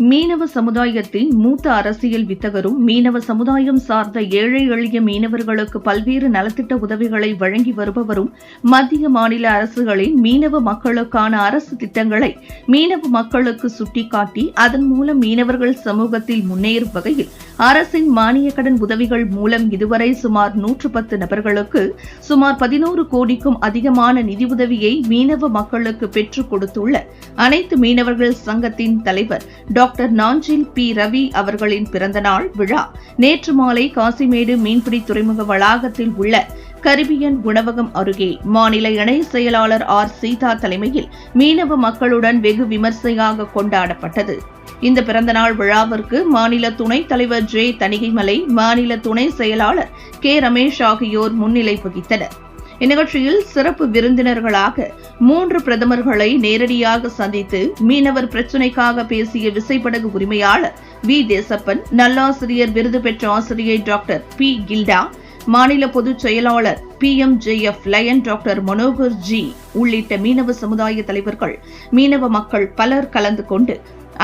மீனவ சமுதாயத்தின் மூத்த அரசியல் வித்தகரும் மீனவ சமுதாயம் சார்ந்த ஏழை எளிய மீனவர்களுக்கு பல்வேறு நலத்திட்ட உதவிகளை வழங்கி வருபவரும் மத்திய மாநில அரசுகளின் மீனவ மக்களுக்கான அரசு திட்டங்களை மீனவ மக்களுக்கு சுட்டிக்காட்டி அதன் மூலம் மீனவர்கள் சமூகத்தில் முன்னேறும் வகையில் அரசின் மானிய கடன் உதவிகள் மூலம் இதுவரை சுமார் நூற்று பத்து நபர்களுக்கு சுமார் பதினோரு கோடிக்கும் அதிகமான நிதியுதவியை மீனவ மக்களுக்கு பெற்றுக் கொடுத்துள்ள அனைத்து மீனவர்கள் சங்கத்தின் தலைவர் டாக்டர் நாஞ்சில் பி. ரவி அவர்களின் பிறந்தநாள் விழா. நேற்று மாலை காசிமேடு மீன்பிடி துறைமுக வளாகத்தில் உள்ள கரிபியன் உணவகம் அருகே மாநில இணை செயலாளர் ஆர். சீதா தலைமையில் மீனவ மக்களுடன் வெகு விமர்சையாக கொண்டாடப்பட்டது. இந்த பிறந்தநாள் விழாவிற்கு மாநில துணைத் தலைவர் ஜே. தணிகைமலை மாநில துணை செயலாளர் கே. ரமேஷ் ஆகியோர் முன்னிலை வகித்தனர். இந்நிகழ்ச்சியில் சிறப்பு விருந்தினர்களாக மூன்று பிரதமர்களை நேரடியாக சந்தித்து மீனவர் பிரச்சினைக்காக பேசிய விசைப்படகு உரிமையாளர் வி தேசப்பன் நல்லாசிரியர் விருது பெற்ற ஆசிரியை டாக்டர் பி கில்டா மாநில பொதுச் செயலாளர் P M J F lion doctor Manohar ji உள்ளிட்ட மீனவ சமுதாய தலைவர்கள் மீனவ மக்கள் பலர் கலந்து கொண்டு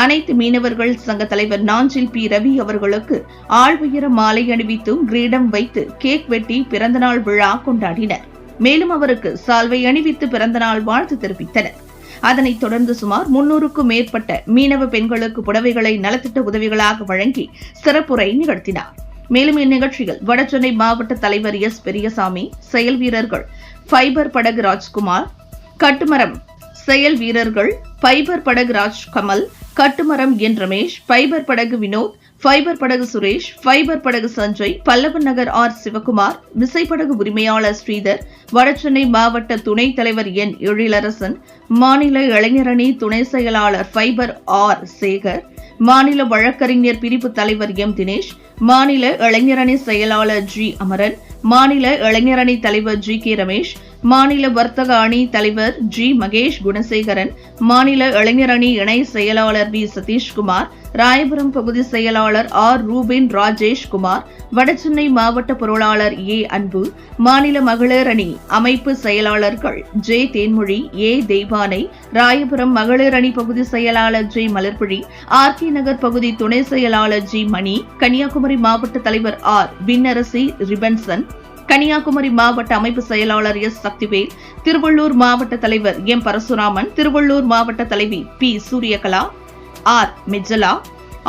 அனைத்து மீனவர்கள் சங்க தலைவர் நாஞ்சில் பி ரவி அவர்களுக்கு ஆழ்வுயர மாலை அணிவித்தும் கிரீடம் வைத்து கேக் வெட்டி பிறந்தநாள் விழா கொண்டாடினர். மேலும் அவருக்கு சால்வை அணிவித்து பிறந்தநாள் வாழ்த்து தெரிவித்தனர். அதனைத் தொடர்ந்து சுமார் முன்னூறுக்கும் மேற்பட்ட மீனவ பெண்களுக்கு புடவைகளை நலத்திட்ட உதவிகளாக வழங்கி சிறப்புரை நிகழ்த்தினார். மேலும் இந்நிகழ்ச்சியில் வடசென்னை மாவட்ட தலைவர் எஸ். பெரியசாமி செயல் வீரர்கள் ஃபைபர் படகு ராஜ்குமார் கட்டுமரம் செயல் வீரர்கள் ஃபைபர் படகு ராஜ் கமல் கட்டுமரம் என் ரமேஷ் ஃபைபர் படகு வினோத் ஃபைபர் படகு சுரேஷ் ஃபைபர் படகு சஞ்சய் பல்லவன் நகர் ஆர் சிவகுமார் விசைப்படகு உரிமையாளர் ஸ்ரீதர் வடசென்னை மாவட்ட துணைத் தலைவர் என் எழிலரசன் மாநில இளைஞரணி துணை செயலாளர் ஃபைபர் ஆர் சேகர் மாநில வழக்கறிஞர் பிரிவு தலைவர் எம் தினேஷ் மாநில இளைஞரணி செயலாளர் ஜி அமரன் மாநில இளைஞரணி தலைவர் ஜி கே ரமேஷ் மாநில வர்த்தக அணி தலைவர் ஜி. மகேஷ் குணசேகரன் மாநில இளைஞர் அணி இணை செயலாளர் வி. சதீஷ்குமார் ராயபுரம் பகுதி செயலாளர் ஆர். ரூபின் ராஜேஷ் குமார் வடசென்னை மாவட்ட பொருளாளர் ஏ. அன்பு மாநில மகளிர் அணி அமைப்பு செயலாளர்கள் ஜே. தேன்மொழி ஏ. தெய்வானை ராயபுரம் மகளிர் அணி பகுதி செயலாளர் J. Malarpuzhi R. K. Nagar பகுதி துணை செயலாளர் ஜி. மணி கன்னியாகுமரி மாவட்ட தலைவர் ஆர். விண்ணரசி ரிபன்சன் கன்னியாகுமரி மாவட்ட அமைப்பு செயலாளர் எஸ். சக்திவேல் திருவள்ளூர் மாவட்ட தலைவர் எம். பரசுராமன் திருவள்ளூர் மாவட்ட தலைவி P. Suryakala R. Mijala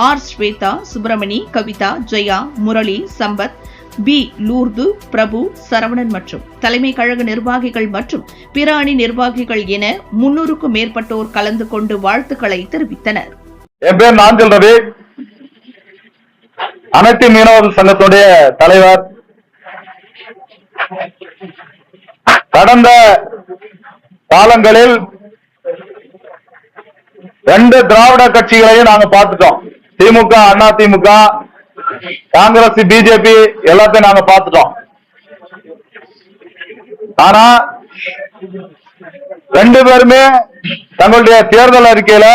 R. Swetha Subramani Kavitha Jaya Murali Sampath P. Lourdu Prabhu Saravanan மற்றும் தலைமை கழக நிர்வாகிகள் மற்றும் பிற அணி நிர்வாகிகள் என முன்னூறுக்கும் மேற்பட்டோர் கலந்து கொண்டு வாழ்த்துக்களை தெரிவித்தனர். என் பேர் நாஞ்சல் ரவி. அனைத்து மீனவர் சங்கத்துடைய தலைவர் கடந்த காலங்களில் ரெண்டு திராவிட கட்சிகளையும் நாங்க பார்த்துட்டோம். திமுக அண்ணா திமுக காங்கிரஸ் பிஜேபி எல்லாத்தையும் நாங்க பார்த்துட்டோம். ஆனா ரெண்டு பேருமே தங்களுடைய தேர்தல் அறிக்கையில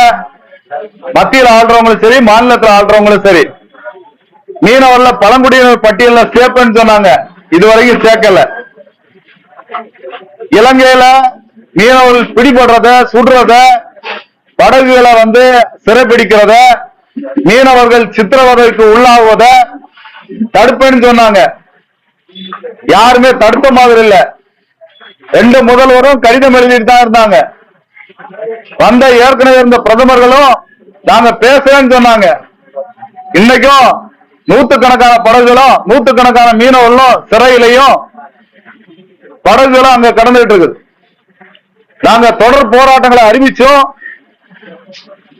மத்தியில் ஆள்றவங்களும் சரி மாநிலத்தில் ஆள்றவங்களும் சரி. மீனவர்ல பழங்குடியினர் பட்டியல சேர்ப்பேன்னு சொன்னாங்க. இதுவரைக்கும் சேர்க்கல. இலங்கையில மீனவர்கள் பிடிபடுறத சுடுறத படகுகளை வந்து சிறைப்பிடிக்கிறத மீனவர்கள் சித்திரவதைக்கு உள்ளாகுவத தடுப்பேன்னு சொன்னாங்க. யாருமே தடுத்த மாதிரி இல்ல. ரெண்டு முதல்வரும் கடிதம் எழுதிட்டு தான் இருந்தாங்க. வந்த ஏற்கனவே இருந்த பிரதமர்களும் நாங்க பேசுறேன்னு சொன்னாங்க. இன்னைக்கும் நூத்துக்கணக்கான படகுகளும் நூத்துக்கணக்கான மீனவர்களும் சிறையிலையும் படகுகளும் அங்க கடந்துட்டு இருக்குது நாங்க தொடர் போராட்டங்களை அறிவிச்சோம்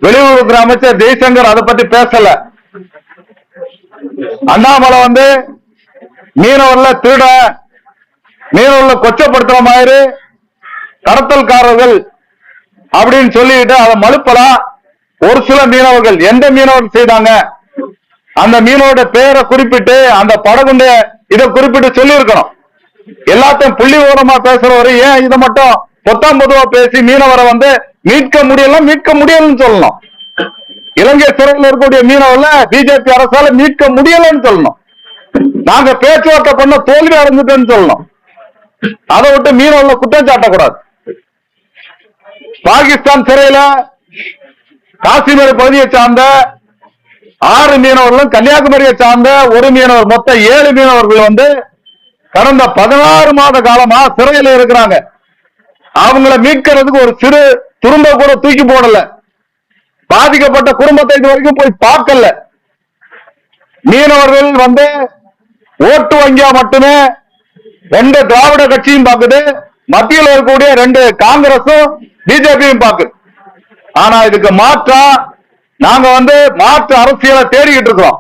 வெளியுறவுத்துறை அமைச்சர் ஜெய்சங்கர் அதை பத்தி பேசல. அண்ணாமலை வந்து மீனவர்ல திருட மீனவர்ல கொச்சப்படுத்துற மாதிரி கடத்தல்காரர்கள் அப்படின்னு சொல்லிட்டு அதை மறுப்பலாம் ஒரு சில மீனவர்கள் எந்த மீனவர்கள் செய்தாங்க? அந்த மீனோட பேரை குறிப்பிட்டு அந்த படகுடைய இதை குறிப்பிட்டு சொல்லி இருக்கணும் எல்லாத்தையும் புள்ளி ஓரமா பேசுறவரு ஏன் இதை மட்டும் பொத்தாம் பொதுவா பேசி மீனவரை வந்து மீட்க முடியல மீட்க முடியலன்னு சொல்லணும். இலங்கை சிறையில் இருக்கக்கூடிய மீனவர்ல பிஜேபி அரசால மீட்க முடியலன்னு சொல்லணும். நாங்க பேச்சுவார்த்தை பண்ண தோல்வி அடைஞ்சிட்டேன்னு சொல்லணும். அதை விட்டு மீனவர்ல குற்றம் சாட்டக்கூடாது. பாகிஸ்தான் சிறையில காஷ்மீர் பகுதியை சார்ந்த ஆறு மீனவர்களும் கன்னியாகுமரியை சார்ந்த ஒரு மீனவர் மொத்தம் ஏழு மீனவர்கள் வந்து கடந்த பதினாறு மாத காலமா சிறையில் இருக்கிறாங்க. அவங்கள மீட்கிறதுக்கு ஒரு சிறு துரும்ப கூட தூக்கி போடல. பாதிக்கப்பட்ட குடும்பத்தை இது வரைக்கும் போய் பார்க்கல. மீனவர்கள் வந்து ஓட்டு வங்கியா மட்டுமே ரெண்டு திராவிட கட்சியும் பாக்குது. மத்தியில் இருக்கக்கூடிய ரெண்டு காங்கிரஸும் பிஜேபியும் பாக்குது. ஆனா இதுக்கு மாற்றா நாங்க வந்து மாற்று அரசியலை தேடிக்கிட்டு இருக்கிறோம்.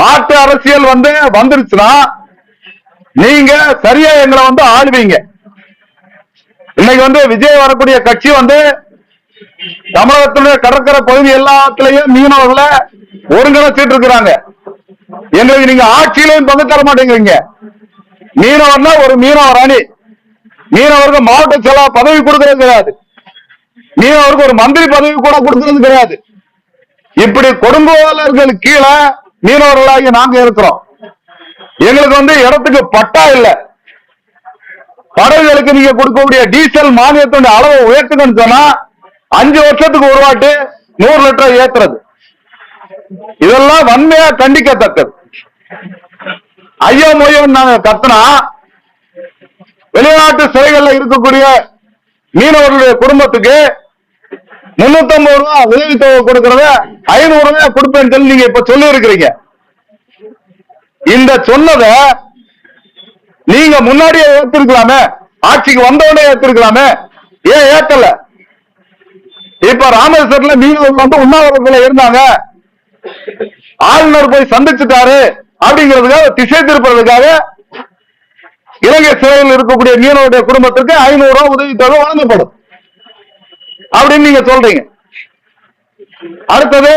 மாற்று அரசியல் வந்து வந்துருச்சுன்னா நீங்க சரியா எங்களை வந்து ஆளுவீங்க. இன்னைக்கு வந்து விஜய் வரக்கூடிய கட்சி வந்து தமிழகத்துடைய கடற்கரை பகுதி எல்லாத்திலையும் மீனவர்களை ஒருங்கிணைச்சிட்டு இருக்கிறாங்க. எங்களுக்கு நீங்க ஆட்சியிலையும் பங்கு தர மாட்டேங்கிறீங்க. மீனவர்னா ஒரு மீனவர் அணி. மீனவருக்கு மாவட்ட செலவு பதவி கொடுக்கறது கிடையாது. மீனவருக்கு ஒரு மந்திரி பதவி கூட கொடுக்கறது கிடையாது. இப்படி கொடுங்கோலர்கள் கீழே மீனவர்களாகி நாங்க இருக்கிறோம். எங்களுக்கு வந்து இடத்துக்கு பட்டா இல்ல. படகுகளுக்கு நீங்க கொடுக்கக்கூடிய டீசல் மானியத்தினுடைய அளவை உயர்த்துங்கன்னு சொன்னா அஞ்சு வருஷத்துக்கு ஒரு வாட்டி நூறு லிட்டர் ஏத்துறது. இதெல்லாம் வன்மையா கண்டிக்கத்தக்கது. ஐயோ மொழியும் நாங்க கத்துனா வெளிநாட்டு சிறைகள்ல இருக்கக்கூடிய மீனவர்களுடைய குடும்பத்துக்கு முன்னூத்தி ஐம்பது ரூபாய் உதவித்தொகை கொடுக்கறத ஐநூறு ரூபாய் கொடுப்பேன்னு சொல்லி நீங்க இப்ப சொல்லி இருக்கிறீங்க இந்த சொன்னத நீங்க முன்னாடியே ஏத்திருக்கலாமே ஆட்சிக்கு வந்தவுடனே ஏத்திருக்கலாமே ஏன் ஏத்தல? இப்ப ராமேஸ்வரத்துல மீனவர்கள் வந்து உண்ணாவிரத்துல இருந்தாங்க. ஆளுநர் போய் சந்திச்சுட்டாரு அப்படிங்கிறதுக்காக திசை திருப்பதுக்காக இலங்கை சிறையில் இருக்கக்கூடிய மீனவருடைய குடும்பத்திற்கு ஐநூறு ரூபாய் உதவித்தொகை வழங்கப்படும். அப்படின்னு நீங்க சொல்றீங்க. அடுத்தது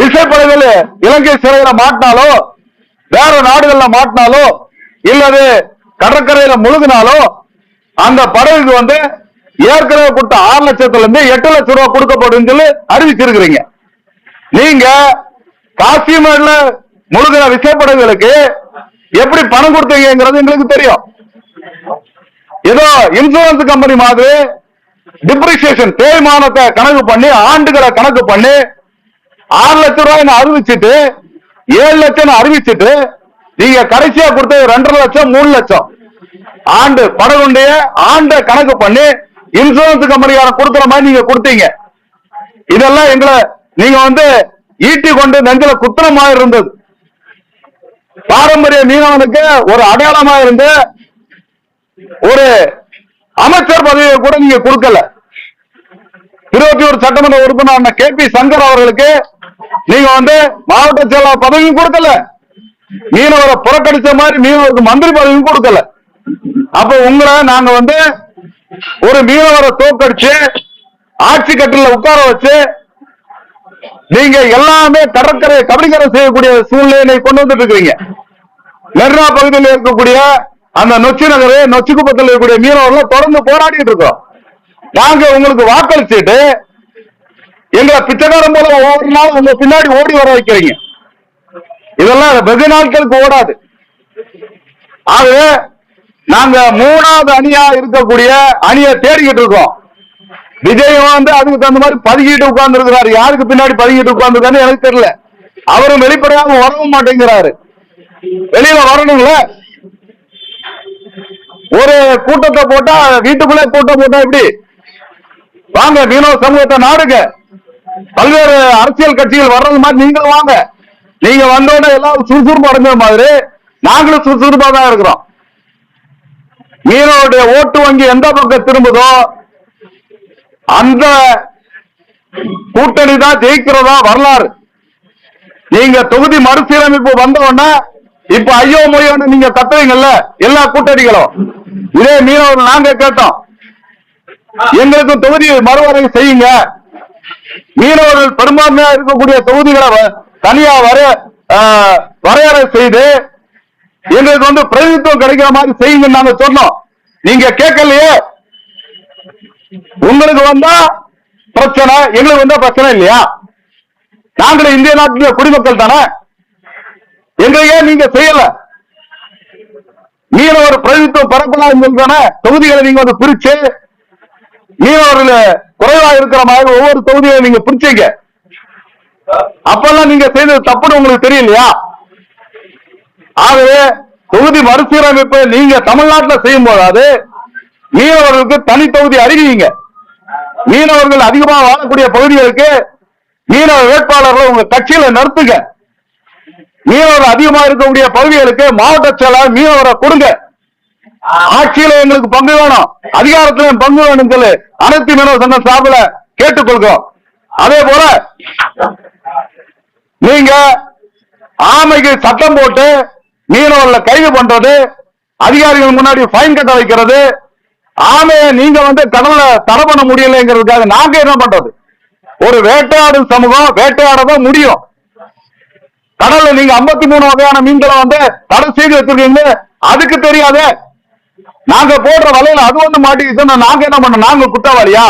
விசைப்படகுகள் இலங்கை சிறையில மாட்டினாலோ வேற நாடுகள்ல மாட்டினாலோ இல்லது கடற்கரையில முழுகினாலோ அந்த படகுக்கு வந்து ஏற்கனவே கொடுத்த ஆறு லட்சத்துல இருந்து எட்டு லட்சம் ரூபாய் கொடுக்கப்படும் சொல்லி அறிவிச்சிருக்கிறீங்க. நீங்க காசிமேட்ல முழுகிற விசைப்படகுகளுக்கு எப்படி பணம் கொடுத்தீங்கிறது எங்களுக்கு தெரியும். ஏதோ இன்சூரன்ஸ் கம்பெனி மாதிரி டிப்ரிசியேஷன் தேய்மானத்தை கணக்கு பண்ணி ஆண்டுகளை கணக்கு பண்ணி ஆறு லட்சம் ரூபாய் அறிவிச்சிட்டு ஏழு லட்சம் அறிவிச்சிட்டு நீங்க கடைசியா கொடுத்தது ரெண்டரை லட்சம் மூணு லட்சம். ஆண்டு படகுடைய ஆண்டை கணக்கு பண்ணி இன்சூரன்ஸ் கம்பெனிக்கார கொடுக்குற மாதிரி நீங்க கொடுத்தீங்க. இதெல்லாம் எங்களை நீங்க வந்து ஈட்டி கொண்டு நெஞ்சில குத்துற மாதிரி இருந்தது. பாரம்பரிய மீனவனுக்கு ஒரு அடையாளமா இருந்து ஒரு அமைச்சர் பதவியை கூட நீங்க கொடுக்கல. திருவத்தியூர் சட்டமன்ற உறுப்பினர் கே பி சங்கர் அவர்களுக்கு நீங்க வந்து மாவட்ட செயலாளர் பதவியும் கொடுக்கல. மீனவரை புறக்கணிச்ச மாதிரி மீனவருக்கு மந்திரி பதவியும் கொடுக்கல. அப்ப உங்களை நாங்க வந்து ஒரு மீனவரை தோக்கடிச்சு ஆட்சி கட்டில உட்கார வச்சு நீங்க எல்லாமே கடற்கரை கபடிக்கரை செய்யக்கூடிய சூழ்நிலையை கொண்டு வந்துட்டு இருக்கிறீங்க. மெர்னா பகுதியில் இருக்கக்கூடிய அந்த நொச்சி நகர் நொச்சிக்குப்பத்தில் இருக்கக்கூடிய மீனவர்கள் தொடர்ந்து போராடிட்டு இருக்கோம். நாங்க உங்களுக்கு வாக்களிச்சுட்டு எங்களை பிச்சைக்காரன் போல ஒவ்வொரு நாளும் உங்க பின்னாடி ஓடி வர வைக்கிறீங்க. இதெல்லாம் வெகு நாட்களுக்கு ஓடாது. ஆகவே நாங்க மூணாவது அணியா இருக்கக்கூடிய அணியை தேடிக்கிட்டு இருக்கோம். விஜய் வந்து அதுக்கு தகுந்த மாதிரி பதுக்கிட்டு உட்கார்ந்து இருக்கிறாரு யாருக்கு பின்னாடி பதுக்கிட்டு உட்கார்ந்து எனக்கு தெரியல. அவரும் வெளிப்படையாக வரவும் மாட்டேங்கிறாரு. வெளியில வரணும்ல? ஒரு கூட்டத்தை போட்டா வீட்டுக்குள்ளே கூட்டம் போட்டா எப்படி? வாங்க மீனவ சமூகத்தை நாடுங்க. பல்வேறு அரசியல் கட்சிகள் வர்றது மாதிரி நீங்களும் வாங்க. நீங்க வந்தோட எல்லாரும் சுறுசுறுப்பு அடைஞ்ச மாதிரி நாங்களும் சுறுசுறுப்பா தான் இருக்கிறோம். மீனவருடைய ஓட்டு வங்கி எந்த பக்கம் திரும்புதோ அந்த கூட்டணி தான் ஜெயிக்கிறதா வரலாறு. நீங்க தொகுதி மறுசீரமைப்பு வந்த இப்ப ஐயோ மொழியோன்னு நீங்க கத்துறீங்கல்ல எல்லா கூட்டணிகளும். இதே மீனவர்கள் நாங்க கேட்டோம். எங்களுக்கு தொகுதி மறுவரை செய்யுங்க. மீனவர்கள் பெரும்பான்மையா இருக்கக்கூடிய தொகுதிகளை வ- தனியா வர ஆஹ், வரையறை செய்து எங்களுக்கு வந்து பிரதிநிதித்துவம் கிடைக்கிற மாதிரி செய்யுங்கன்னு நாங்க சொன்னோம். நீங்க கேட்கலையே. உங்களுக்கு வந்தா பிரச்சனை எங்களுக்கு வந்தா பிரச்சனை இல்லையா? நாங்களும் இந்திய நாட்டுடைய குடிமக்கள் தானே. எங்களையே நீங்க செய்யல. மீனவர் பிரதித்துவம் பரப்பலாம் தானே தொகுதிகளை நீங்க வந்து பிரிச்சு மீனவர்கள் குறைவா இருக்கிற மாதிரி ஒவ்வொரு தொகுதியை நீங்க பிடிச்சீங்க. அப்பெல்லாம் நீங்க செய்தது தப்புன்னு உங்களுக்கு தெரியலையா? ஆகவே தொகுதி மறுசீரமைப்பு நீங்க தமிழ்நாட்டில் செய்யும் போதாவது மீனவர்களுக்கு தனி தொகுதி அறிவிங்க மீனவர்கள் அதிகமாக வாழக்கூடிய பகுதிகளுக்கு மீனவ வேட்பாளர்களை உங்க கட்சியில நடத்துங்க மீனவர்கள் அதிகமாக இருக்கக்கூடிய பகுதிகளுக்கு மாவட்ட செயலாளர் மீனவரை கொடுங்க. ஆட்சியில எங்களுக்கு பங்கு வேணும். அதிகாரத்துல பங்கு வேணும் சொல்லி அனைத்து மீனவ சங்க சார்பில் கேட்டுக்கொள்கிறோம். அதே போல நீங்க ஆமைக்கு சட்டம் போட்டு மீனவர்களை கைது பண்றது அதிகாரிகள் முன்னாடி ஃபைன் கட்ட வைக்கிறது ஆமையை நீங்க வந்து கடல்ல தடை பண்ண முடியலைங்கிறதுக்காக நாங்க என்ன பண்றது? ஒரு வேட்டையாடும் சமூகம் வேட்டையாடதான் முடியும். கடல்ல நீங்க 53 மூணு வகையான மீன்களை வந்து தடை செய்து வச்சிருக்கீங்க அதுக்கு தெரியாதே நாங்க போடுற வலையில அது வந்து மாட்டிக்கிச்சுன்னா நாங்க என்ன பண்ண நாங்க குற்றவாளியா?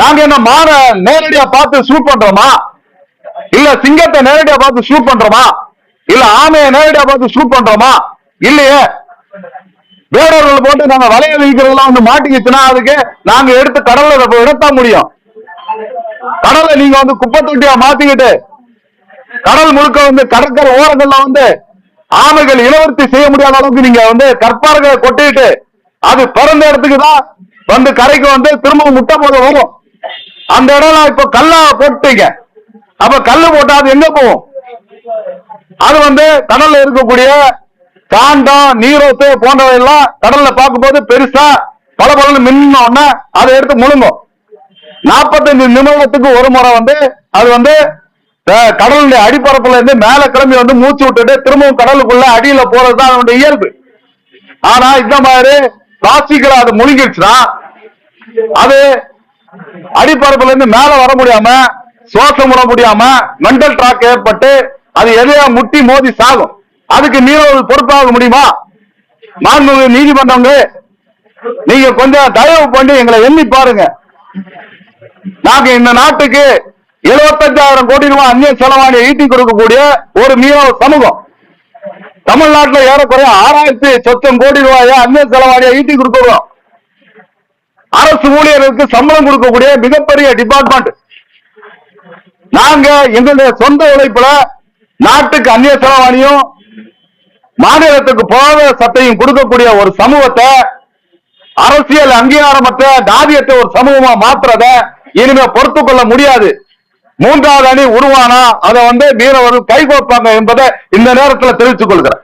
நாங்க என்ன மாற நேரடியா பார்த்து ஷூட் பண்றோமா? இல்ல சிங்கத்தை நேரடியா பார்த்து ஷூட் பண்றோமா? இல்ல ஆமையை நேரடியா பார்த்து ஷூட் பண்றோமா? இல்லையே. வேடர்கள் போட்டு நாங்க வலையில் இருக்கிறதெல்லாம் வந்து மாட்டிக்கிச்சுன்னா அதுக்கு நாங்க எடுத்து கடல்ல அதை முடியும். கடலை நீங்க வந்து குப்பை தொட்டியா மாத்திக்கிட்டு கடல் முழுக்க வந்து கடற்கரை ஓரங்கள்ல வந்து ஆமைகள் இளவரசி செய்ய முடியாத அளவுக்கு நீங்க வந்து கற்பார்களை கொட்டிட்டு அது பிறந்த இடத்துக்கு தான் வந்து கரைக்கு வந்து திரும்பவும் முட்டை போட வரும் அந்த இடம் இப்ப கல்லா போட்டீங்க அப்ப கல்லு போட்டா அது எங்க போகும்? அது வந்து கடல்ல இருக்கக்கூடிய காண்டம் நீரோத்து போன்றவை எல்லாம் கடல்ல பார்க்கும்போது பெருசா பல பலன்னு மின்ன உடனே அதை எடுத்து முழுங்கும். நாற்பத்தஞ்சு நிமிடத்துக்கு ஒரு முறை வந்து அது வந்து கடலுடைய அடிப்பரப்புல இருந்து மேல கிளம்பி வந்து மூச்சு விட்டுட்டு திரும்பவும் கடலுக்குள்ள அடியில போறதுதான் அவனுடைய இயல்பு. ஆனா இந்த மாதிரி பிளாஸ்டிக்ல அது முழுங்கிடுச்சுன்னா அது அடிப்பரப்புல இருந்து மேல வர முடியாம சுவாசம் விட முடியாம மென்டல் டிராக் ஏற்பட்டு அது எதையா முட்டி மோதி சாகும். அதுக்கு மீனவர்கள் பொறுப்பாக முடியுமா? மாண்புமிகு நீதிமன்றங்க நீங்க கொஞ்சம் தயவு பண்ணி எங்களை எண்ணி பாருங்க. நாங்க இந்த நாட்டுக்கு எழுபத்தஞ்சாயிரம் கோடி ரூபாய் அந்நிய செலவாணியை ஈட்டி கொடுக்கக்கூடிய ஒரு மீனவ சமூகம். தமிழ்நாட்டில் ஏறக்குறைய ஆறாயிரத்தி சொச்சம் கோடி ரூபாயை அந்நிய செலவாணியை ஈட்டி கொடுக்கிறோம் அரசு ஊழியர்களுக்கு சம்பளம் கொடுக்கக்கூடிய மிகப்பெரிய டிபார்ட்மெண்ட் நாங்க எங்களுடைய சொந்த உழைப்புல நாட்டுக்கு அந்நிய செலவாணியும் மாநிலத்துக்கு போக சட்டையும் கொடுக்கக்கூடிய ஒரு சமூகத்தை அரசியல் அங்கீகாரமற்ற தாதியத்தை ஒரு சமூகமா மாத்துறத இனிமே பொறுத்துக்கொள்ள முடியாது. மூன்றாவது அணி உருவானா? அதை வந்து மீனவர்கள் கைகோப்பாங்க என்பதை இந்த நேரத்தில் தெரிவித்துக் கொள்கிறேன்.